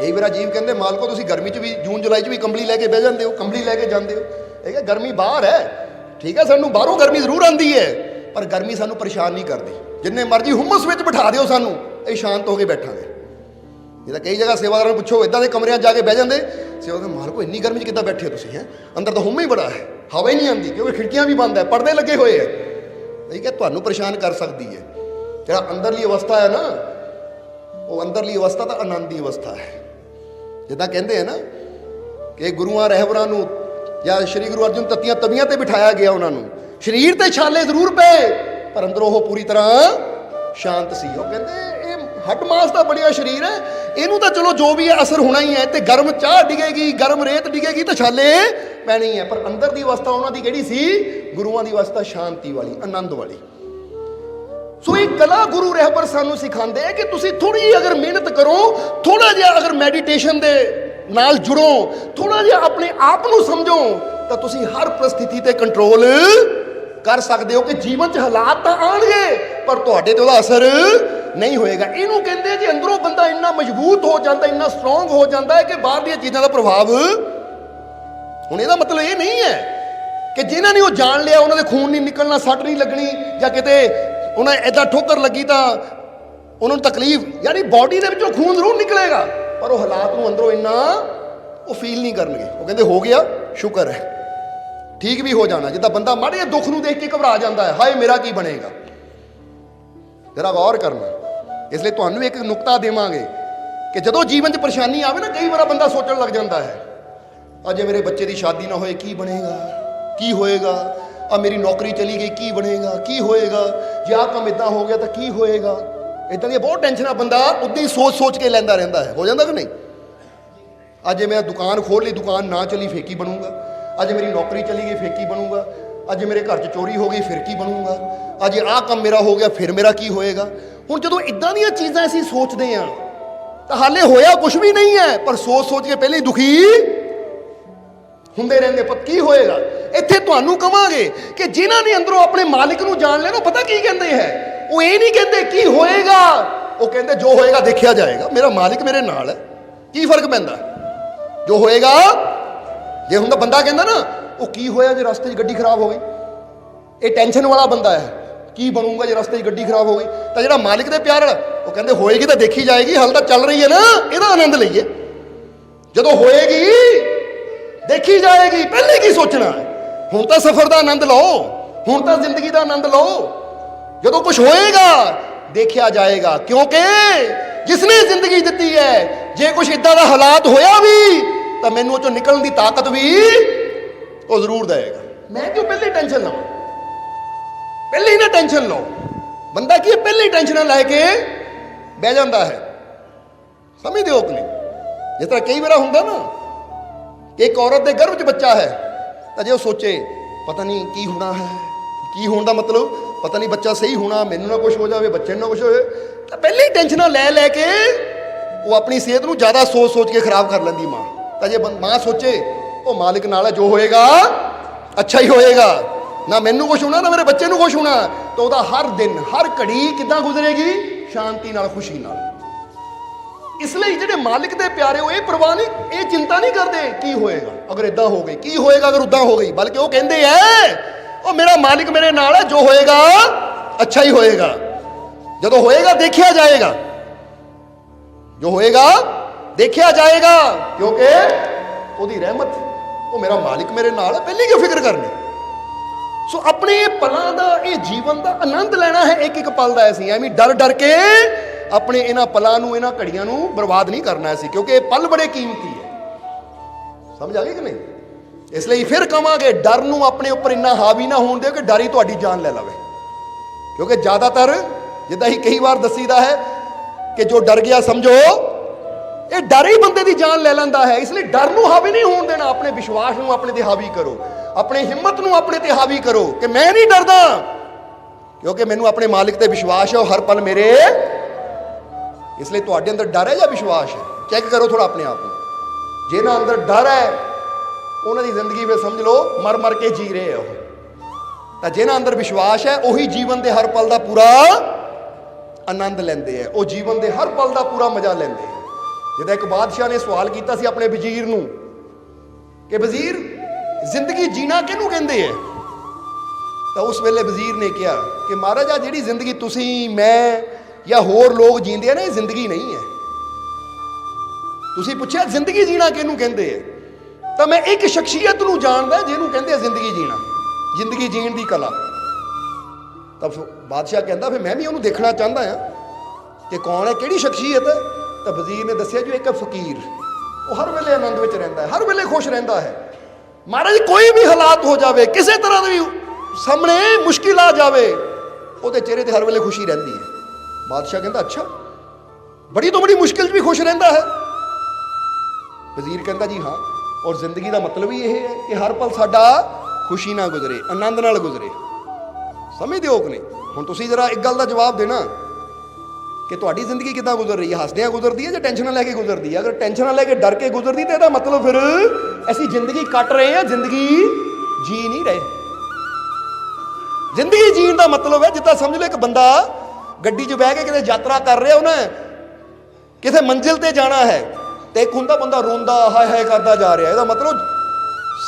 ਕਈ ਵਾਰ ਅਜੀਬ ਕਹਿੰਦੇ, ਮਾਲਕੋ, ਤੁਸੀਂ ਗਰਮੀ 'ਚ ਵੀ, ਜੂਨ, ਜੁਲਾਈ 'ਚ ਵੀ ਕੰਬਲੀ ਲੈ ਕੇ ਬਹਿ ਜਾਂਦੇ ਹੋ, ਕੰਬਲੀ ਲੈ ਕੇ ਜਾਂਦੇ ਹੋ। ਇਹ ਕਿ ਗਰਮੀ ਬਾਹਰ ਹੈ। ਠੀਕ ਹੈ, ਸਾਨੂੰ ਬਾਹਰੋਂ ਗਰਮੀ ਜ਼ਰੂਰ ਆਉਂਦੀ ਹੈ। ਪਰ ਗਰਮੀ ਸਾਨੂੰ ਪਰੇਸ਼ਾਨ ਨਹੀਂ ਕਰਦੀ। ਜਿੰਨੇ ਮਰਜ਼ੀ ਹੁਮਸ ਵਿੱਚ ਬਿਠਾ ਦਿਓ ਸਾਨੂੰ, ਇਹ ਸ਼ਾਂਤ ਹੋ ਕੇ ਬੈਠਾਂਗੇ। ਇਹ ਤਾਂ ਕਈ ਜਗ੍ਹਾ ਸੇਵਾਦਾਰਾਂ ਨੂੰ ਪੁੱਛੋ ਇਦਾਂ ਦੇ ਕਮਰਿਆਂ 'ਚ ਜਾ ਕੇ ਬਹਿ ਜਾਂਦੇ ਸੇਵਾਦਾਰ ਮਾਲਕੋ, ਇੰਨੀ ਗਰਮੀ 'ਚ ਕਿੱਦਾਂ ਬੈਠੇ ਹੋ ਤੁਸੀਂ, ਹੈ? ਅੰਦਰ ਤਾਂ ਹੁਮ ਹੀ ਬੜਾ ਹੈ, ਹਵਾ ਹੀ ਨਹੀਂ ਆਉਂਦੀ, ਕਿਉਂਕਿ ਖਿੜਕੀਆਂ ਵੀ ਬੰਦ ਹੈ, ਪਰਦੇ ਲੱਗੇ ਹੋਏ ਹੈ। ਠੀਕ ਹੈ ਤੁਹਾਨੂੰ ਪਰੇਸ਼ਾਨ ਕਰ ਸਕਦੀ ਹੈ। ਜਿਹੜਾ ਅੰਦਰਲੀ ਅਵਸਥਾ ਹੈ ਨਾ, ਉਹ ਅੰਦਰਲੀ ਅਵਸਥਾ ਤਾਂ ਆਨੰਦ ਦੀ ਅਵਸਥਾ ਹੈ। ਜਿੱਦਾਂ ਕਹਿੰਦੇ ਆ ਨਾ ਕਿ ਗੁਰੂਆਂ ਰਹਿਬਰਾਂ ਨੂੰ ਜਾਂ ਸ੍ਰੀ ਗੁਰੂ ਅਰਜਨ ਤੱਤੀਆਂ ਤਵੀਆਂ ਤੇ ਬਿਠਾਇਆ ਗਿਆ ਉਹਨਾਂ ਨੂੰ। ਸਰੀਰ ਤੇ ਛਾਲੇ ਜ਼ਰੂਰ ਪਏ, ਪਰ ਅੰਦਰੋਂ ਉਹ ਪੂਰੀ ਤਰ੍ਹਾਂ ਸ਼ਾਂਤ ਸੀ। ਉਹ ਕਹਿੰਦੇ ਇਹ ਹੱਡ ਮਾਸ ਦਾ ਬਣਿਆ ਸਰੀਰ ਹੈ, ਇਹਨੂੰ ਤਾਂ ਚਲੋ ਜੋ ਵੀ ਹੈ ਅਸਰ ਹੋਣਾ ਹੀ ਹੈ ਤੇ ਗਰਮ ਚਾਹ ਡਿਗੇਗੀ, ਗਰਮ ਰੇਤ ਡਿਗੇਗੀ ਤਾਂ ਛਾਲੇ ਪੈਣੀ ਹੈ, ਪਰ ਅੰਦਰ ਦੀ ਅਵਸਥਾ ਉਹਨਾਂ ਦੀ ਕਿਹੜੀ ਸੀ? ਗੁਰੂਆਂ ਦੀ ਅਵਸਥਾ ਸ਼ਾਂਤੀ ਵਾਲੀ, ਆਨੰਦ ਵਾਲੀ। ਸੋ ਇਹ ਕਲਾ ਗੁਰੂ ਰਹਿਬਰ ਸਾਨੂੰ ਸਿਖਾਉਂਦੇ ਆ ਕਿ ਤੁਸੀਂ ਥੋੜੀ ਜਿਹੀ ਅਗਰ ਮਿਹਨਤ ਕਰੋ ਥੋੜਾ ਜਿਹਾ ਅਗਰ ਮੈਡੀਟੇਸ਼ਨ ਦੇ ਨਾਲ ਜੁੜੋ ਥੋੜਾ ਜਿਹਾ ਆਪਣੇ ਆਪ ਨੂੰ ਸਮਝੋ, ਤਾਂ ਤੁਸੀਂ ਹਰ ਪ੍ਰਸਥਿਤੀ ਤੇ ਕੰਟਰੋਲ ਕਰ ਸਕਦੇ ਹੋ ਕਿ ਜੀਵਨ 'ਚ ਹਾਲਾਤ ਤਾਂ ਆਣਗੇ ਪਰ ਤੁਹਾਡੇ ਤੇ ਉਹਦਾ ਅਸਰ ਨਹੀਂ ਹੋਏਗਾ। ਇਹਨੂੰ ਕਹਿੰਦੇ ਜੀ ਅੰਦਰੋਂ ਬੰਦਾ ਇੰਨਾ ਮਜ਼ਬੂਤ ਹੋ ਜਾਂਦਾ, ਇੰਨਾ ਸਟਰੋਂਗ ਹੋ ਜਾਂਦਾ ਹੈ ਕਿ ਬਾਹਰ ਦੀਆਂ ਚੀਜ਼ਾਂ ਦਾ ਪ੍ਰਭਾਵ ਹੁਣ ਇਹਦਾ ਮਤਲਬ ਇਹ ਨਹੀਂ ਹੈ ਕਿ ਜਿਨ੍ਹਾਂ ਨੇ ਉਹ ਜਾਣ ਲਿਆ, ਉਹਨਾਂ ਦੇ ਖੂਨ ਨਹੀਂ ਨਿਕਲਣਾ, ਸੱਟ ਨਹੀਂ ਲੱਗਣੀ ਜਾਂ ਕਿਤੇ ਉਹਨਾਂ ਐਦਾਂ ਠੋਕਰ ਲੱਗੀ ਤਾਂ ਉਹਨਾਂ ਨੂੰ ਤਕਲੀਫ, ਯਾਨੀ ਬਾਡੀ ਦੇ ਵਿੱਚੋਂ ਖੂਨ ਜ਼ਰੂਰ ਨਿਕਲੇਗਾ। ਪਰ ਉਹ ਹਾਲਾਤ ਨੂੰ ਅੰਦਰੋਂ ਇੰਨਾ ਉਹ ਫੀਲ ਨਹੀਂ ਕਰਨਗੇ। ਉਹ ਕਹਿੰਦੇ, ਹੋ ਗਿਆ, ਸ਼ੁਕਰ ਹੈ। ਠੀਕ ਵੀ ਹੋ ਜਾਣਾ। ਜਿੱਦਾਂ ਬੰਦਾ ਮਾੜੇ ਦੁੱਖ ਨੂੰ ਦੇਖ ਕੇ ਘਬਰਾ ਜਾਂਦਾ ਹੈ, ਹਾਏ, ਮੇਰਾ ਕੀ ਬਣੇਗਾ? ਜਰਾ ਗੌਰ ਕਰਨਾ। ਇਸ ਲਈ ਤੁਹਾਨੂੰ ਇੱਕ ਨੁਕਤਾ ਦੇਵਾਂਗੇ ਕਿ ਜਦੋਂ ਜੀਵਨ 'ਚ ਪਰੇਸ਼ਾਨੀ ਆਵੇ ਨਾ, ਕਈ ਵਾਰ ਬੰਦਾ ਸੋਚਣ ਲੱਗ ਜਾਂਦਾ ਹੈ, ਅਜੇ ਮੇਰੇ ਬੱਚੇ ਦੀ ਸ਼ਾਦੀ ਨਾ ਹੋਏ, ਕੀ ਬਣੇਗਾ? ਕੀ ਹੋਏਗਾ? ਆ ਮੇਰੀ ਨੌਕਰੀ ਚਲੀ ਗਈ, ਕੀ ਬਣੇਗਾ, ਕੀ ਹੋਏਗਾ? ਜੇ ਆਹ ਕੰਮ ਇਦਾਂ ਹੋ ਗਿਆ ਤਾਂ ਕੀ ਹੋਏਗਾ? ਇਦਾਂ ਦੀਆਂ ਬਹੁਤ ਟੈਨਸ਼ਨਾਂ ਬੰਦਾ ਉਦਾਂ ਹੀ ਸੋਚ ਸੋਚ ਕੇ ਲੈਂਦਾ ਰਹਿੰਦਾ ਹੈ। ਹੋ ਜਾਂਦਾ ਕਿ ਨਹੀਂ? ਅੱਜ ਮੈਂ ਦੁਕਾਨ ਖੋਲ ਲਈ, ਦੁਕਾਨ ਨਾ ਚਲੀ ਫੇਕੀ ਬਣੂਗਾ? ਅੱਜ ਮੇਰੀ ਨੌਕਰੀ ਚਲੀ ਗਈ ਫੇਕੀ ਬਣੂਗਾ? ਅੱਜ ਮੇਰੇ ਘਰ 'ਚ ਚੋਰੀ ਹੋ ਗਈ, ਫਿਰ ਕੀ ਬਣੂਗਾ? ਅੱਜ ਆਹ ਕੰਮ ਮੇਰਾ ਹੋ ਗਿਆ, ਫਿਰ ਮੇਰਾ ਕੀ ਹੋਏਗਾ? ਹੁਣ ਜਦੋਂ ਇਦਾਂ ਦੀਆਂ ਚੀਜ਼ਾਂ ਅਸੀਂ ਸੋਚਦੇ ਹਾਂ, ਤਾਂ ਹਾਲੇ ਹੋਇਆ ਕੁਝ ਵੀ ਨਹੀਂ ਹੈ, ਪਰ ਸੋਚ ਸੋਚ ਕੇ ਪਹਿਲੇ ਦੁਖੀ ਹੁੰਦੇ ਰਹਿੰਦੇ ਪਰ ਕੀ ਹੋਏਗਾ? ਇੱਥੇ ਤੁਹਾਨੂੰ ਕਵਾਂਗੇ ਕਿ ਜਿਨ੍ਹਾਂ ਨੇ ਅੰਦਰੋਂ ਆਪਣੇ ਮਾਲਿਕ ਨੂੰ ਜਾਣ ਲਿਆ ਨਾ ਪਤਾ ਕੀ ਕਹਿੰਦੇ ਹੈ? ਉਹ ਇਹ ਨਹੀਂ ਕਹਿੰਦੇ ਕੀ ਹੋਏਗਾ? ਉਹ ਕਹਿੰਦੇ ਜੋ ਹੋਏਗਾ ਦੇਖਿਆ ਜਾਏਗਾ। ਮੇਰਾ ਮਾਲਿਕ ਮੇਰੇ ਨਾਲ ਹੈ। ਕੀ ਫ਼ਰਕ ਪੈਂਦਾ? ਜੋ ਹੋਏਗਾ, ਜੇ ਹੁੰਦਾ ਬੰਦਾ ਕਹਿੰਦਾ ਨਾ, ਉਹ ਕੀ ਹੋਇਆ ਜੇ ਰਸਤੇ 'ਚ ਗੱਡੀ ਖਰਾਬ ਹੋ ਗਈ? ਇਹ ਟੈਨਸ਼ਨ ਵਾਲਾ ਬੰਦਾ ਹੈ। ਕੀ ਬਣੂਗਾ ਜੇ ਰਸਤੇ 'ਚ ਗੱਡੀ ਖਰਾਬ ਹੋ ਗਈ? ਤਾਂ ਜਿਹੜਾ ਮਾਲਿਕ ਦੇ ਪਿਆਰ ਉਹ ਕਹਿੰਦੇ ਹੋਏਗੀ ਤਾਂ ਦੇਖੀ ਜਾਏਗੀ, ਹਾਲ ਤਾਂ ਚੱਲ ਰਹੀ ਹੈ ਨਾ, ਇਹਦਾ ਆਨੰਦ ਲਈਏ। ਜਦੋਂ ਹੋਏਗੀ ਦੇਖੀ ਜਾਏਗੀ, ਪਹਿਲੇ ਕੀ ਸੋਚਣਾ ਹੁਣ ਤਾਂ ਸਫ਼ਰ ਦਾ ਆਨੰਦ ਲਓ, ਹੁਣ ਤਾਂ ਜ਼ਿੰਦਗੀ ਦਾ ਆਨੰਦ ਲਓ। ਜਦੋਂ ਕੁਝ ਹੋਏਗਾ, ਦੇਖਿਆ ਜਾਏਗਾ। ਕਿਉਂਕਿ ਜਿਸਨੇ ਜ਼ਿੰਦਗੀ ਦਿੱਤੀ ਹੈ, ਜੇ ਕੁਝ ਇਦਾਂ ਦਾ ਹਾਲਾਤ ਹੋਇਆ ਵੀ, ਤਾਂ ਮੈਨੂੰ ਉਹ ਚੋਂ ਨਿਕਲਣ ਦੀ ਤਾਕਤ ਵੀ ਉਹ ਜ਼ਰੂਰ ਦੇਵੇਗਾ। ਮੈਂ ਕਿਉਂ ਪਹਿਲੇ ਟੈਨਸ਼ਨ ਲਵਾਂ? ਪਹਿਲੇ ਹੀ ਨਾ ਟੈਨਸ਼ਨ ਲਓ। ਬੰਦਾ ਕੀ ਹੈ, ਪਹਿਲੇ ਟੈਨਸ਼ਨਾਂ ਲੈ ਕੇ ਬਹਿ ਜਾਂਦਾ ਹੈ। ਸਮਝਦੇ ਹੋ ਕਿ ਨਹੀਂ ਜਿਸ ਤਰ੍ਹਾਂ ਕਈ ਵਾਰ ਹੁੰਦਾ ਨਾ ਕਿ ਇੱਕ ਔਰਤ ਦੇ ਗਰਭ 'ਚ ਬੱਚਾ ਹੈ, ਤਾਂ ਜੇ ਉਹ ਸੋਚੇ, ਪਤਾ ਨਹੀਂ ਕੀ ਹੋਣਾ ਹੈ। ਕੀ ਹੋਣ ਦਾ ਮਤਲਬ? ਪਤਾ ਨਹੀਂ ਬੱਚਾ ਸਹੀ ਹੋਣਾ, ਮੈਨੂੰ ਨਾ ਕੁਝ ਹੋ ਜਾਵੇ, ਬੱਚੇ ਨੂੰ ਨਾ ਕੁਝ ਹੋਵੇ। ਤਾਂ ਪਹਿਲੇ ਹੀ ਟੈਨਸ਼ਨਾਂ ਲੈ ਲੈ ਕੇ ਉਹ ਆਪਣੀ ਸਿਹਤ ਨੂੰ ਜ਼ਿਆਦਾ ਸੋਚ ਸੋਚ ਕੇ ਖਰਾਬ ਕਰ ਲੈਂਦੀ ਮਾਂ। ਤਾਂ ਜੇ ਮਾਂ ਸੋਚੇ, ਉਹ ਮਾਲਿਕ ਨਾਲ ਹੈ ਜੋ ਹੋਏਗਾ, ਅੱਛਾ ਹੀ ਹੋਏਗਾ। ਨਾ ਮੈਨੂੰ ਕੁਝ ਹੋਣਾ, ਨਾ ਮੇਰੇ ਬੱਚੇ ਨੂੰ ਕੁਝ ਹੋਣਾ। ਤਾਂ ਉਹਦਾ ਹਰ ਦਿਨ, ਹਰ ਘੜੀ ਕਿੱਦਾਂ ਗੁਜ਼ਰੇਗੀ? ਸ਼ਾਂਤੀ ਨਾਲ, ਖੁਸ਼ੀ ਨਾਲ। ਇਸ ਲਈ ਜਿਹੜੇ ਮਾਲਿਕ ਦੇ ਪਿਆਰੇ ਉਹ ਇਹ ਪਰਵਾਹ ਨਹੀਂ, ਇਹ ਚਿੰਤਾ ਨਹੀਂ ਕਰਦੇ ਕੀ ਹੋਏਗਾ। ਅਗਰ ਇਦਾਂ ਹੋ ਗਈ, ਕੀ ਹੋਏਗਾ ਅਗਰ ਉਦਾਂ ਹੋ ਗਈ? ਬਲਕਿ ਉਹ ਕਹਿੰਦੇ ਐ, ਉਹ ਮੇਰਾ ਮਾਲਿਕ ਮੇਰੇ ਨਾਲ ਹੈ ਜੋ ਹੋਏਗਾ, ਅੱਛਾ ਹੀ ਹੋਏਗਾ। ਜਦੋਂ ਹੋਏਗਾ, ਦੇਖਿਆ ਜਾਏਗਾ। ਜੋ ਹੋਏਗਾ, ਦੇਖਿਆ ਜਾਏਗਾ, ਕਿਉਂਕਿ ਉਹਦੀ ਰਹਿਮਤ, ਉਹ ਮੇਰਾ ਮਾਲਿਕ ਮੇਰੇ ਨਾਲ ਹੈ ਪਹਿਲੀ ਕਿਉਂ ਫਿਕਰ ਕਰਨੀ? ਸੋ ਆਪਣੇ ਇਹ ਪਲਾਂ ਦਾ, ਇਹ ਜੀਵਨ ਦਾ ਆਨੰਦ ਲੈਣਾ ਹੈ ਇੱਕ ਇੱਕ ਪਲ ਦਾ ਐਸੀ ਐਵੇਂ ਡਰ ਡਰ ਕੇ ਆਪਣੇ ਇਹਨਾਂ ਪਲਾਂ ਨੂੰ, ਇਹਨਾਂ ਘੜੀਆਂ ਨੂੰ ਬਰਬਾਦ ਨਹੀਂ ਕਰਨਾ ਅਸੀਂ ਕਿਉਂਕਿ ਇਹ ਪਲ ਬੜੇ ਕੀਮਤੀ ਹੈ। ਸਮਝ ਆ ਗਈ ਕਿ ਨਹੀਂ? ਇਸ ਲਈ ਫਿਰ ਕਵਾਂਗੇ, ਡਰ ਨੂੰ ਆਪਣੇ ਉੱਪਰ ਇੰਨਾ ਹਾਵੀ ਨਾ ਹੋਣ ਦਿਓ ਕਿ ਡਰ ਹੀ ਤੁਹਾਡੀ ਜਾਨ ਲੈ ਲਵੇ। ਕਿਉਂਕਿ ਜ਼ਿਆਦਾਤਰ, ਜਿੱਦਾਂ ਹੀ ਕਈ ਵਾਰ ਦੱਸੀਦਾ ਹੈ ਕਿ ਜੋ ਡਰ ਗਿਆ ਸਮਝੋ, ਇਹ ਡਰ ਹੀ ਬੰਦੇ ਦੀ ਜਾਨ ਲੈ ਲੈਂਦਾ ਹੈ। ਇਸ ਲਈ ਡਰ ਨੂੰ ਹਾਵੀ ਨਹੀਂ ਹੋਣ ਦੇਣਾ, ਆਪਣੇ ਵਿਸ਼ਵਾਸ ਨੂੰ ਆਪਣੇ ਤੇ ਹਾਵੀ ਕਰੋ। ਆਪਣੇ ਹਿੰਮਤ ਨੂੰ ਆਪਣੇ ਤੇ ਹਾਵੀ ਕਰੋ ਕਿ ਮੈਂ ਨਹੀਂ ਡਰਦਾ, ਕਿਉਂਕਿ ਮੈਨੂੰ ਆਪਣੇ ਮਾਲਿਕ ਤੇ ਵਿਸ਼ਵਾਸ ਹੈ, ਉਹ ਹਰ ਪਲ ਮੇਰੇ ਇਸ ਲਈ ਤੁਹਾਡੇ ਅੰਦਰ ਡਰ ਹੈ ਜਾਂ ਵਿਸ਼ਵਾਸ ਹੈ? ਚੈੱਕ ਕਰੋ ਥੋੜਾ ਆਪਣੇ ਆਪ ਨੂੰ। ਜਿਹਨਾਂ ਅੰਦਰ ਡਰ ਹੈ, ਉਹਨਾਂ ਦੀ ਜ਼ਿੰਦਗੀ ਵਿੱਚ ਸਮਝ ਲਓ, ਮਰ ਮਰ ਕੇ ਜੀ ਰਹੇ ਆ ਉਹ। ਤਾਂ ਜਿਹਨਾਂ ਅੰਦਰ ਵਿਸ਼ਵਾਸ ਹੈ, ਉਹੀ ਜੀਵਨ ਦੇ ਹਰ ਪਲ ਦਾ ਪੂਰਾ ਆਨੰਦ ਲੈਂਦੇ ਆ। ਉਹ ਜੀਵਨ ਦੇ ਹਰ ਪਲ ਦਾ ਪੂਰਾ ਮਜ਼ਾ ਲੈਂਦੇ ਆ। ਜਿਹਦਾ ਇੱਕ ਬਾਦਸ਼ਾਹ ਨੇ ਸਵਾਲ ਕੀਤਾ ਸੀ ਆਪਣੇ ਵਜ਼ੀਰ ਨੂੰ ਕਿ ਵਜ਼ੀਰ, ਜ਼ਿੰਦਗੀ ਜੀਣਾ ਕਿਹਨੂੰ ਕਹਿੰਦੇ ਐ ਤਾਂ ਉਸ ਵੇਲੇ ਵਜ਼ੀਰ ਨੇ ਕਿਹਾ ਕਿ ਮਹਾਰਾਜਾ ਜਿਹੜੀ ਜ਼ਿੰਦਗੀ ਤੁਸੀਂ, ਮੈਂ ਜਾਂ ਹੋਰ ਲੋਕ ਜੀਂਦੇ ਆ ਨਾ, ਇਹ ਜ਼ਿੰਦਗੀ ਨਹੀਂ ਹੈ। ਤੁਸੀਂ ਪੁੱਛਿਆ, ਜ਼ਿੰਦਗੀ ਜੀਣਾ ਕਿਹਨੂੰ ਕਹਿੰਦੇ ਐ ਤਾਂ ਮੈਂ ਇੱਕ ਸ਼ਖਸੀਅਤ ਨੂੰ ਜਾਣਦਾ ਜਿਹਨੂੰ ਕਹਿੰਦੇ ਆ ਜ਼ਿੰਦਗੀ ਜੀਣਾ। ਜ਼ਿੰਦਗੀ ਜੀਣ ਦੀ ਕਲਾ। ਤਾਂ ਫਿਰ ਬਾਦਸ਼ਾਹ ਕਹਿੰਦਾ, ਫਿਰ ਮੈਂ ਵੀ ਉਹਨੂੰ ਦੇਖਣਾ ਚਾਹੁੰਦਾ ਆ ਕਿ ਕੌਣ ਹੈ, ਕਿਹੜੀ ਸ਼ਖਸੀਅਤ ਹੈ? ਤਾਂ ਵਜ਼ੀਰ ਨੇ ਦੱਸਿਆ ਜੀ ਇੱਕ ਫਕੀਰ। ਉਹ ਹਰ ਵੇਲੇ ਆਨੰਦ ਵਿੱਚ ਰਹਿੰਦਾ ਹੈ, ਹਰ ਵੇਲੇ ਖੁਸ਼ ਰਹਿੰਦਾ ਹੈ। ਮਹਾਰਾਜ, ਕੋਈ ਵੀ ਹਾਲਾਤ ਹੋ ਜਾਵੇ, ਕਿਸੇ ਤਰ੍ਹਾਂ ਦਾ ਸਾਹਮਣੇ ਮੁਸ਼ਕਿਲ ਆ ਜਾਵੇ, ਉਹਦੇ ਚਿਹਰੇ ਤੇ ਹਰ ਵੇਲੇ ਖੁਸ਼ੀ ਰਹਿੰਦੀ ਹੈ। ਬਾਦਸ਼ਾਹ ਕਹਿੰਦਾ, ਅੱਛਾ, ਬੜੀ ਤੋਂ ਬੜੀ ਮੁਸ਼ਕਿਲ 'ਚ ਵੀ ਖੁਸ਼ ਰਹਿੰਦਾ ਹੈ। ਵਜ਼ੀਰ ਕਹਿੰਦਾ, ਜੀ ਹਾਂ, ਔਰ ਜ਼ਿੰਦਗੀ ਦਾ ਮਤਲਬ ਹੀ ਇਹ ਹੈ ਕਿ ਹਰ ਪਲ ਸਾਡਾ ਖੁਸ਼ੀ ਨਾਲ ਗੁਜ਼ਰੇ, ਆਨੰਦ ਨਾਲ ਗੁਜ਼ਰੇ। ਸਮਝਦੇ ਹੋ ਕਿ ਨਹੀਂ ਹੁਣ ਤੁਸੀਂ ਜਰਾ ਇੱਕ ਗੱਲ ਦਾ ਜਵਾਬ ਦੇਣਾ ਕਿ ਤੁਹਾਡੀ ਜ਼ਿੰਦਗੀ ਕਿੱਦਾਂ ਗੁਜ਼ਰ ਰਹੀ ਹੈ? ਹੱਸਦਿਆਂ ਗੁਜ਼ਰਦੀ ਹੈ ਜਾਂ ਟੈਨਸ਼ਨਾਂ ਲੈ ਕੇ ਗੁਜ਼ਰਦੀ ਹੈ? ਅਗਰ ਟੈਨਸ਼ਨਾਂ ਲੈ ਕੇ ਡਰ ਕੇ ਗੁਜ਼ਰਦੀ, ਤਾਂ ਇਹਦਾ ਮਤਲਬ ਫਿਰ ਅਸੀਂ ਜ਼ਿੰਦਗੀ ਕੱਟ ਰਹੇ ਹਾਂ, ਜ਼ਿੰਦਗੀ ਜੀ ਨਹੀਂ ਰਹੇ। ਜ਼ਿੰਦਗੀ ਜੀਣ ਦਾ ਮਤਲਬ ਹੈ, ਜਿੱਦਾਂ ਸਮਝ ਲਓ ਇੱਕ ਬੰਦਾ ਗੱਡੀ 'ਚ ਬਹਿ ਕੇ ਕਿਤੇ ਯਾਤਰਾ ਕਰ ਰਿਹਾ ਉਹਨੇ ਕਿਸੇ ਮੰਜ਼ਿਲ ਤੇ ਜਾਣਾ ਹੈ, ਤੇ ਇੱਕ ਹੁੰਦਾ ਬੰਦਾ ਰੋਂਦਾ, ਹਾਏ ਹਾਏ ਕਰਦਾ ਜਾ ਰਿਹਾ। ਇਹਦਾ ਮਤਲਬ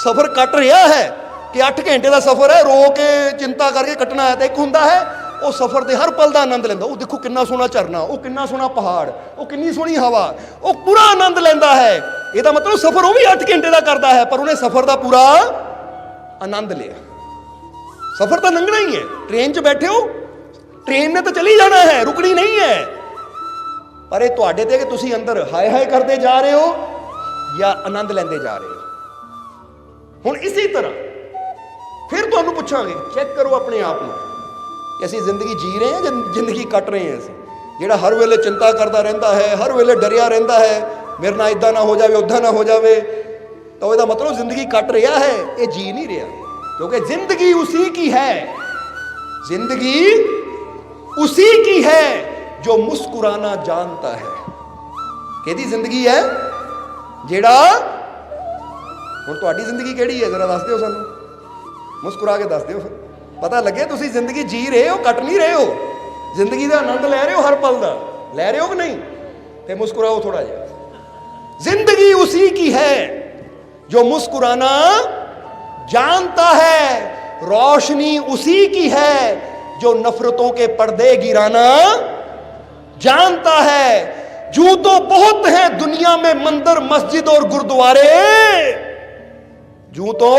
ਸਫ਼ਰ ਕੱਟ ਰਿਹਾ ਹੈ ਕਿ 8 ਘੰਟੇ ਦਾ ਸਫ਼ਰ ਹੈ, ਰੋ ਕੇ ਚਿੰਤਾ ਕਰਕੇ ਕੱਟਣਾ ਹੈ ਤੇ ਇੱਕ ਹੁੰਦਾ ਹੈ, ਉਹ ਸਫ਼ਰ ਦੇ ਹਰ ਪਲ ਦਾ ਆਨੰਦ ਲੈਂਦਾ। ਉਹ ਦੇਖੋ ਕਿੰਨਾ ਸੋਹਣਾ ਝਰਨਾ, ਉਹ ਕਿੰਨਾ ਸੋਹਣਾ ਪਹਾੜ, ਉਹ ਕਿੰਨੀ ਸੋਹਣੀ ਹਵਾ, ਉਹ ਪੂਰਾ ਆਨੰਦ ਲੈਂਦਾ ਹੈ। ਇਹਦਾ ਮਤਲਬ ਸਫ਼ਰ ਉਹ ਵੀ 8 ਘੰਟੇ ਦਾ ਕਰਦਾ ਹੈ, ਪਰ ਉਹਨੇ ਸਫ਼ਰ ਦਾ ਪੂਰਾ ਆਨੰਦ ਲਿਆ। ਸਫ਼ਰ ਤਾਂ ਲੰਘਣਾ ਹੀ ਹੈ। ਟ੍ਰੇਨ 'ਚ ਬੈਠੇ ਹੋ ਟ੍ਰੇਨ ਨੇ ਤਾਂ ਚਲੀ ਜਾਣਾ ਹੈ, ਰੁਕਣੀ ਨਹੀਂ ਹੈ। ਪਰ ਇਹ ਤੁਹਾਡੇ ਤੇ ਕਿ ਤੁਸੀਂ ਅੰਦਰ ਹਾਏ ਹਾਏ ਕਰਦੇ ਜਾ ਰਹੇ ਹੋ ਜਾਂ ਆਨੰਦ ਲੈਂਦੇ ਜਾ ਰਹੇ ਹੋ? ਹੁਣ ਇਸੇ ਤਰ੍ਹਾਂ, ਫਿਰ ਤੁਹਾਨੂੰ ਪੁੱਛਾਂਗੇ ਚੈੱਕ ਕਰੋ ਆਪਣੇ ਆਪ ਨੂੰ ਕਿ ਅਸੀਂ ਜ਼ਿੰਦਗੀ ਜੀ ਰਹੇ ਹਾਂ ਜਾਂ ਜ਼ਿੰਦਗੀ ਕੱਟ ਰਹੇ ਹਾਂ ਅਸੀਂ? ਜਿਹੜਾ ਹਰ ਵੇਲੇ ਚਿੰਤਾ ਕਰਦਾ ਰਹਿੰਦਾ ਹੈ, ਹਰ ਵੇਲੇ ਡਰਿਆ ਰਹਿੰਦਾ ਹੈ, ਮੇਰੇ ਨਾਲ ਇਦਾਂ ਨਾ ਹੋ ਜਾਵੇ ਉਦਾਂ ਨਾ ਹੋ ਜਾਵੇ, ਤਾਂ ਇਹਦਾ ਮਤਲਬ ਜ਼ਿੰਦਗੀ ਕੱਟ ਰਿਹਾ ਹੈ, ਇਹ ਜੀ ਨਹੀਂ ਰਿਹਾ। ਕਿਉਂਕਿ ਜ਼ਿੰਦਗੀ ਉਸੇ ਕੀ ਹੈ? ਜ਼ਿੰਦਗੀ उसी की है ਜੋ ਮੁਸਕਰਾਨਾ ਜਾਣਦਾ ਹੈ ਕਿਹਦੀ ਜ਼ਿੰਦਗੀ ਹੈ ਜਿਹੜਾ ਹੁਣ ਤੁਹਾਡੀ ਜ਼ਿੰਦਗੀ ਕਿਹੜੀ ਹੈ ਜਰਾ ਦੱਸ ਦਿਓ ਸਾਨੂੰ ਮੁਸਕਰਾ ਕੇ ਦੱਸ ਦਿਓ ਪਤਾ ਲੱਗੇ ਤੁਸੀਂ ਜ਼ਿੰਦਗੀ ਜੀ ਰਹੇ ਹੋ ਕੱਟ ਨਹੀਂ ਰਹੇ ਹੋ ਜ਼ਿੰਦਗੀ ਦਾ ਆਨੰਦ ਲੈ ਰਹੇ ਹੋ ਹਰ ਪਲ ਦਾ ਲੈ ਰਹੇ ਹੋ ਕਿ ਨਹੀਂ ਤੇ ਮੁਸਕਰਾਓ ਥੋੜਾ ਜਿਹਾ ਜ਼ਿੰਦਗੀ ਉਸੇ ਕੀ ਹੈ ਜੋ ਮੁਸਕਰਾਨਾ ਜਾਣਦਾ ਹੈ ਰੋਸ਼ਨੀ ਉਸੇ ਕੀ ਹੈ जो नफरतों के पर्दे गिराना जानता है, जू तो बहुत है दुनिया में मंदिर, मस्जिद और गुरुद्वारे। जू तो